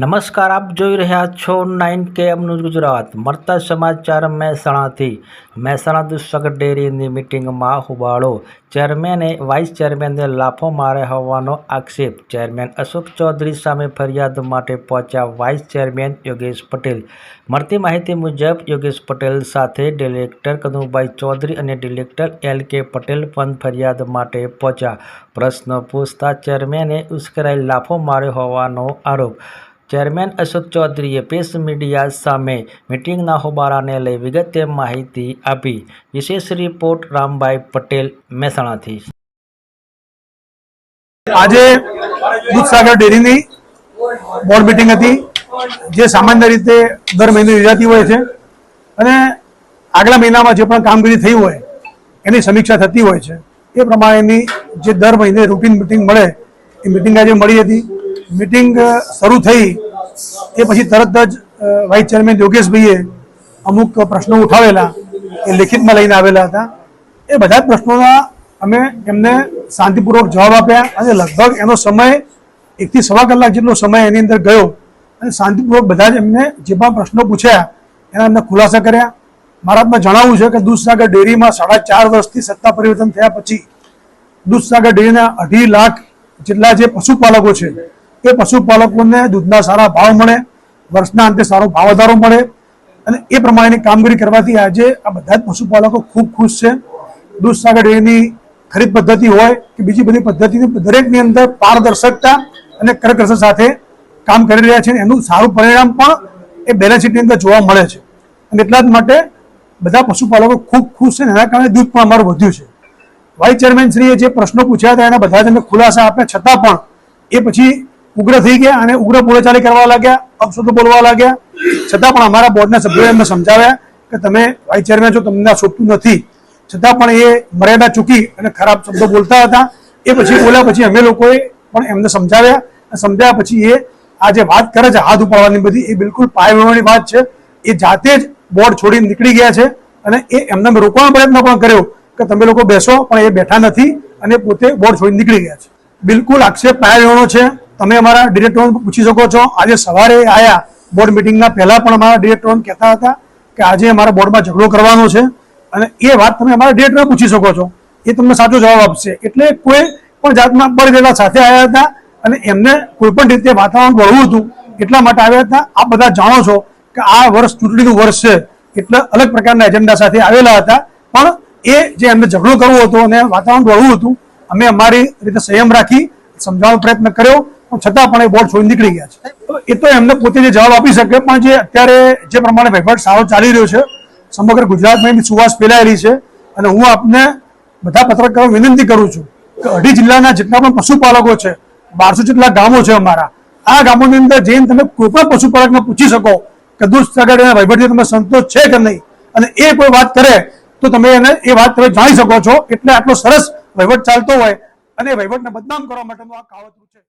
નમસ્કાર આપ જોઈ રહ્યા છો નાઇન કેએમ ન્યૂઝ ગુજરાત. મળતા સમાચાર મહેસાણાથી મહેસાણા દૂધસાગર ડેરીની મિટિંગમાં હોબાળો. ચેરમેને, વાઇસ ચેરમેનને લાફો માર્યા હોવાનો આક્ષેપ. ચેરમેન અશોક ચૌધરી સામે ફરિયાદ માટે પહોંચ્યા વાઇસ ચેરમેન યોગેશ પટેલ. મળતી માહિતી મુજબ, યોગેશ પટેલ સાથે ડિરેક્ટર કનુભાઈ ચૌધરી અને ડિરેક્ટર એલ કે પટેલ પણ ફરિયાદ માટે પહોંચ્યા. પ્રશ્ન પૂછતા ચેરમેને ઉશ્કેરાઈ લાફો માર્યો હોવાનો આરોપ. ચેરમેન અશોક ચૌધરીએ પ્રેસ મીડિયા સામે મિટિંગના હોબાળાને લઈ વિગતે માહિતી આપી. વિશેષ રિપોર્ટ રામભાઈ પટેલ, મહેસાણાથી. આજે દૂધસાગર ડેરીની બોર્ડ મિટિંગ હતી, જે સામાન્ય રીતે દર મહિને યોજાતી હોય છે. અને આગલા મહિનામાં જે પણ કામગીરી થઈ હોય, એની સમીક્ષા થતી હોય છે. એ પ્રમાણેની જે દર મહિને રૂટીન મિટિંગ મળે, એ મિટિંગ આજે મળી હતી. મિટિંગ શરૂ થઈ એ પછી તરત જ વાઇસ ચેરમેન યોગેશભાઈએ અમુક પ્રશ્નો ઉઠાવેલા, એ લેખિતમાં લઈને આવેલા હતા. એ બધા જ પ્રશ્નોના અમે એમને શાંતિપૂર્વક જવાબ આપ્યા અને લગભગ એનો સમય એકથી સવા કલાક જેટલો સમય એની અંદર ગયો અને શાંતિપૂર્વક બધા જ એમને જે પણ પ્રશ્નો પૂછ્યા, એના એમને ખુલાસા કર્યા. મારા હાથમાં જણાવવું છે કે દૂધસાગર ડેરીમાં સાડા ચાર વર્ષથી સત્તા પરિવર્તન થયા પછી દૂધસાગર ડેરીના અઢી લાખ જેટલા જે પશુપાલકો છે એ પશુપાલકોને દૂધના સારા ભાવ મળે, વર્ષના અંતે સારો ભાવ વધારો મળે. અને એ પ્રમાણેની કામગીરી કરવાથી આજે આ બધા જ પશુપાલકો ખૂબ ખુશ છે. દૂધસાગર ડેરીની ખરીદ પદ્ધતિ હોય કે બીજી બધી પદ્ધતિની દરેકની અંદર પારદર્શકતા અને કરકસર સાથે કામ કરી રહ્યા છે એનું સારું પરિણામ પણ એ બેલેન્સ શીટની અંદર જોવા મળે છે. અને એટલા જ માટે બધા પશુપાલકો ખૂબ ખુશ છે એના કારણે દૂધ પણ અમારું વધ્યું છે. વાઇસ ચેરમેન શ્રીએ જે પ્રશ્નો પૂછ્યા હતા એના બધા જ અમે ખુલાસા આપ્યા છતાં પણ એ પછી ઉગ્ર થઈ ગયા અને ઉગ્ર બોલાચાલી કરવા લાગ્યા અપશબ્દો બોલવા લાગ્યા. છતાં પણ અમારા બોર્ડના સભ્યોએ એમને સમજાવ્યા કે તમે વાઇસ ચેરમેન છો, તમને શોધતું નથી. છતાં પણ એ મર્યાદા ચૂકી અને ખરાબ શબ્દો બોલતા હતા. એ પછી બોલ્યા પછી અમે લોકોએ પણ એમને સમજાવ્યા સમજાવ્યા પછી એ આ જે વાત કરે છે, હાથ ઉપાડવાની બધી, એ બિલકુલ પાયવાની વાત છે. એ જાતે જ બોર્ડ છોડીને નીકળી ગયા છે અને એ એમને રોકવાનો પ્રયત્ન પણ કર્યો કે તમે લોકો બેસો, પણ એ બેઠા નથી અને પોતે બોર્ડ છોડીને નીકળી ગયા છે. બિલકુલ આક્ષેપ પાયાનો છે. તમે અમારા ડિરેક્ટરોને પૂછી શકો છો. આજે સવારે આયા બોર્ડ મિટિંગના પહેલા પણ અમારા ડિરેક્ટરોને કહેતા હતા કે આજે અમારા બોર્ડમાં ઝઘડો કરવાનો છે. અને એ વાત તમે અમારા ડિરેક્ટરને પૂછી શકો છો. એ તમને સાચો જવાબ આપશે. એટલે કોઈ પણ જાતના બળવેલા સાથે આવ્યા હતા અને એમને કોઈ પણ રીતે વાતાવરણ વળવું હતું એટલા માટે આવ્યા હતા. આપ બધા જાણો છો કે આ વર્ષ ચૂંટણીનું વર્ષ છે. એટલે અલગ પ્રકારના એજન્ડા સાથે આવેલા હતા. પણ એ જે એમને ઝઘડો કરવો હતો અને વાતાવરણ વળવું હતું, અમે અમારી રીતે સંયમ રાખી સમજાવવાનો પ્રયત્ન કર્યો. છતાં પણ એ બોર્ડ છોડી નીકળી ગયા છે. એ તો એમને પોતે જે જવાબ આપી શકે, પણ જે અત્યારે જે પ્રમાણે વહીવટ સારો ચાલી રહ્યો છે, સમગ્ર ગુજરાતમાં એની સુવાસ ફેલાયેલી છે અને હું આપને બધા પત્રકારો વિનંતી કરું છું કે અઢી જિલ્લાના જેટલા પણ પશુપાલકો છે, બારસો જેટલા ગામો છે અમારા, આ ગામોની અંદર જઈને તમે કોઈ પણ પશુપાલકને પૂછી શકો કે દૂધ સગાડીના વહીવટથી તમે સંતોષ છે કે નહીં. અને એ કોઈ વાત કરે તો તમે એને એ વાત તમે જાણી શકો છો, એટલે આટલો સરસ વહીવટ ચાલતો હોય અને વહીવટને બદનામ કરવા માટેનું આ કાવતરું છે.